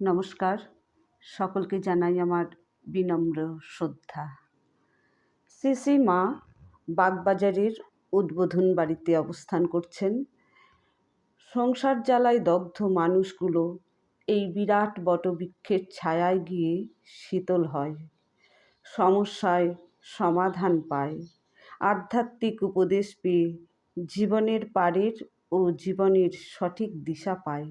নমস্কার। সকলকে জানাই আমার বিনম্র শ্রদ্ধা। শ্রী শ্রী মা বাগবাজারের উদ্বোধন বাড়িতে অবস্থান করছেন। সংসার জ্বালায় দগ্ধ মানুষগুলো এই বিরাট বটবৃক্ষের ছায়ায় গিয়ে শীতল হয়, সমস্যায় সমাধান পায়। আধ্যাত্মিক উপদেশ পেয়ে জীবনের পারের ও জীবনের সঠিক দিশা পায়।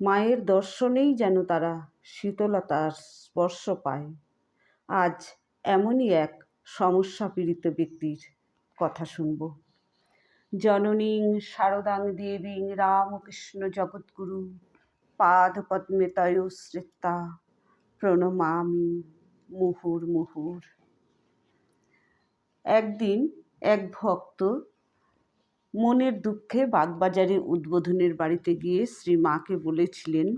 মায়ের দর্শনেই যেন তারা শীতলতার স্পর্শ পায়। আজ এমনই এক সমস্যা পীড়িত ব্যক্তির কথা শুনব। জননীং শারদাং দেবীং রামকৃষ্ণ জগৎগুরু পাদ পদ্মে তয়োশ্রিতা প্রণমামি মুহুর মুহুর একদিন এক ভক্ত মনের দুঃখে বাগবাজারে উদ্বোধনের বাড়িতে গিয়ে শ্রী মাকে বলেছিলেন,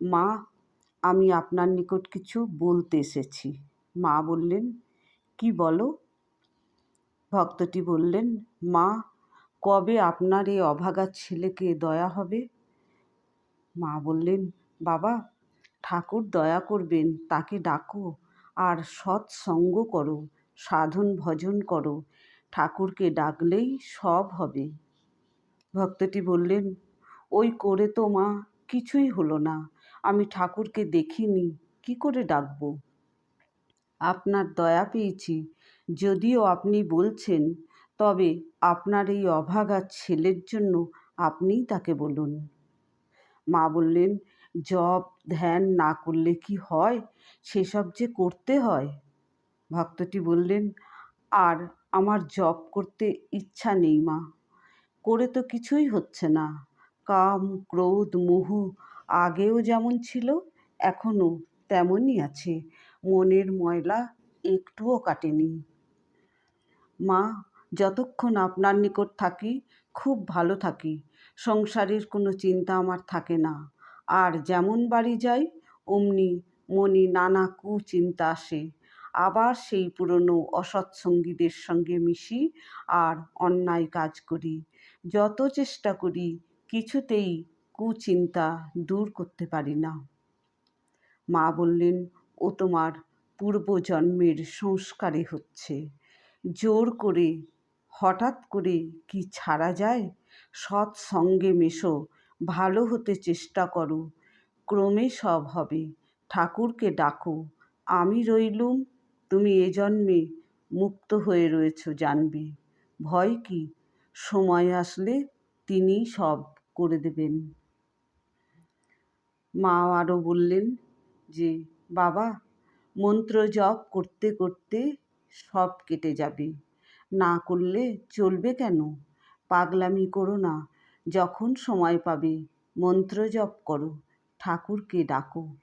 মা, আমি আপনার নিকট কিছু বলতে এসেছি। মা বললেন, কি বলো? ভক্তটি বললেন, মা, কবে আপনার এই অভাগা ছেলেকে দয়া হবে? মা বললেন, বাবা, ঠাকুর দয়া করবেন, তাকে ডাকো আর সৎসঙ্গ করো, সাধন ভজন করো ঠাকুরকে ডাকলেই সব হবে। ভক্তটি বললেন, ওই করে তো মা, কিছুই হলো না। আমি ঠাকুরকে দেখিনি, কি করে ডাকব? আপনার দয়া পেয়েছি। যদিও আপনি বলছেন, তবে আপনার এই অভাগা ছেলের জন্য আপনিই তাকে বলুন। মা বললেন, জপ, ধ্যান না করলে কি হয়? সেসব যে করতে হয়? ভক্তটি বললেন, আর আমার জব করতে ইচ্ছা নেই মা। করে তো কিছুই হচ্ছে না। কাম, ক্রোধ, মোহ আগেও যেমন ছিল, এখনও তেমনই আছে। মনের ময়লা একটুও কাটেনি। মা, যতক্ষণ আপনার নিকট থাকি, খুব ভালো থাকি। সংসারের কোনো চিন্তা আমার থাকে না। আর যেমন বাড়ি যাই, অমনি মনে নানা কুচিন্তা আসে। আবার সেই পুরনো অসৎসঙ্গীদের সঙ্গে মিশি আর অন্যায় কাজ করি। যত চেষ্টা করি, কিছুতেই কুচিন্তা দূর করতে পারি না। মা বললেন, ও তোমার পূর্বজন্মের সংস্কারে হচ্ছে। জোর করে, হঠাৎ করে কি ছাড়া যায়? সৎসঙ্গে মেশো, ভালো হতে চেষ্টা করো। ক্রমে সব হবে। ঠাকুরকে ডাকো। আমি রইলুম তুমি এ জন্মে মুক্ত হয়ে রয়েছ জানবে। ভয় কি? সময় আসলে তিনিই সব করে দেবেন। মা আরও বললেন যে, বাবা, মন্ত্র জপ করতে করতে সব কেটে যাবে। না করলে চলবে কেন? পাগলামি করো না। যখন সময় পাবে, মন্ত্র জপ করো। ঠাকুরকে ডাকো।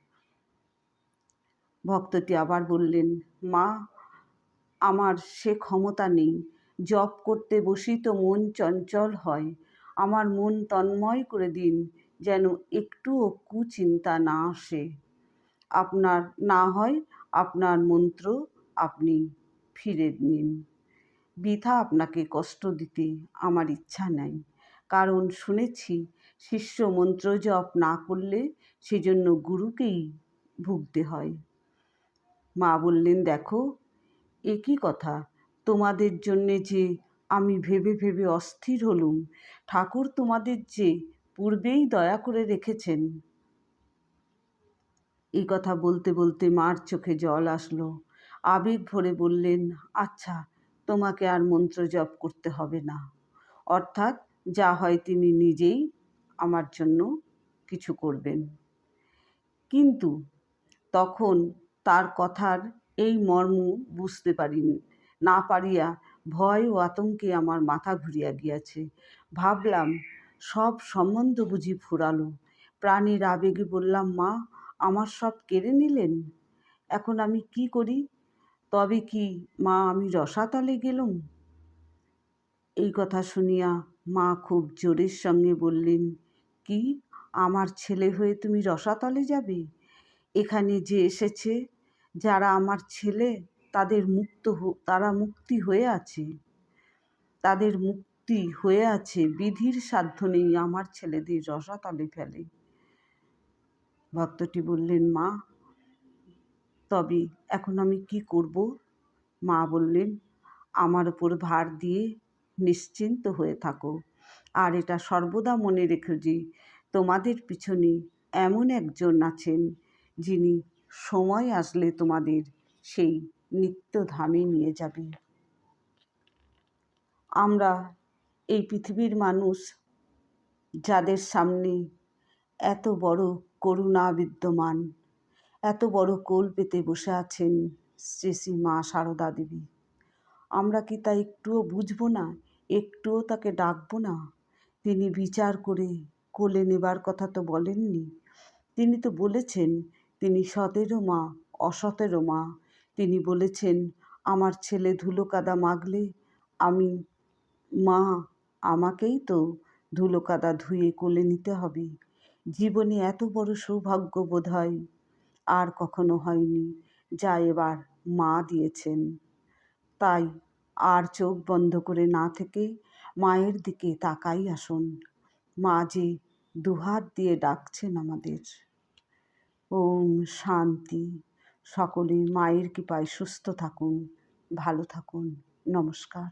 ভক্তটি আবার বললেন মা, আমার সে ক্ষমতা নেই। জপ করতে বসি তো মন চঞ্চল হয়। আমার মন তন্ময় করে দিন, যেন একটুও কুচিন্তা না আসে। আপনার না হয়, আপনার মন্ত্র আপনি ফিরে নিন। বৃথা আপনাকে কষ্ট দিতে আমার ইচ্ছা নেই। কারণ শুনেছি, শিষ্য মন্ত্র জপ না করলে সেজন্য গুরুকেই ভুগতে হয়। মা বললেন, দেখো, একই কথা। তোমাদের জন্যে যে আমি ভেবে ভেবে অস্থির হলুম, ঠাকুর তোমাদের যে পূর্বেই দয়া করে রেখেছেন। এই কথা বলতে বলতে মার চোখে জল আসলো। আবেগ ভরে বললেন আচ্ছা তোমাকে আর মন্ত্র জপ করতে হবে না। অর্থাৎ যা হয় তিনি নিজেই আমার জন্য কিছু করবেন। কিন্তু তখন তার কথার এই মর্ম বুঝতে পারিনি। না পারিয়া ভয় ও আতঙ্কে আমার মাথা ঘুরিয়া গিয়াছে। ভাবলাম, সব সম্বন্ধ বুঝি ফুরালো। প্রাণীর আবেগে বললাম, মা, আমার সব কেড়ে নিলেন? এখন আমি কি করি? তবে কি, মা, আমি রসাতলে গেলুম? এই কথা শুনিয়া মা খুব জোরের সঙ্গে বললেন, কি, আমার ছেলে হয়ে তুমি রসাতলে যাবে? এখানে যে এসেছে যারা আমার ছেলে, তাদের মুক্ত তারা মুক্তি হয়ে আছে। তাদের মুক্তি হয়ে আছে, বিধির সাধ্য নেই আমার ছেলেদের রসাতলে ফেলে। ভক্তটি বললেন, মা, তবে এখন আমি কি করব? মা বললেন, আমার উপর ভার দিয়ে নিশ্চিন্ত হয়ে থাকো। আর এটা সর্বদা মনে রেখো যে, তোমাদের পিছনে এমন একজন আছেন যিনি সময় আসলে তোমাদের সেই নিত্যধামে নিয়ে যাবে। আমরা এই পৃথিবীর মানুষ, যাদের সামনে এত বড় করুণা বিদ্যমান, এত বড় কোল পেতে বসে আছেন শ্রী শ্রী মা সারদা দেবী, আমরা কি তা একটুও বুঝব না? একটুও তাকে ডাকবো না? তিনি বিচার করে কোলে নেবার কথা তো বলেননি। তিনি তো বলেছেন তিনি সতেরো মা, অসতেরো মা। তিনি বলেছেন, আমার ছেলে ধুলো কাদা মাগলে, আমি, মা, আমাকেই তো ধুলো কাদা ধুয়ে কোলে নিতে হবে। জীবনে এত বড় সৌভাগ্য বোধ হয় আর কখনো হয়নি, যা এবার মা দিয়েছেন। তাই আর চোখ বন্ধ করে না থেকে মায়ের দিকে তাকাই আসুন। মা যে দুহাত দিয়ে ডাকছেন আমাদের। শান্তি। সকলে মায়ের কৃপায় সুস্থ থাকুন ভালো থাকুন। নমস্কার।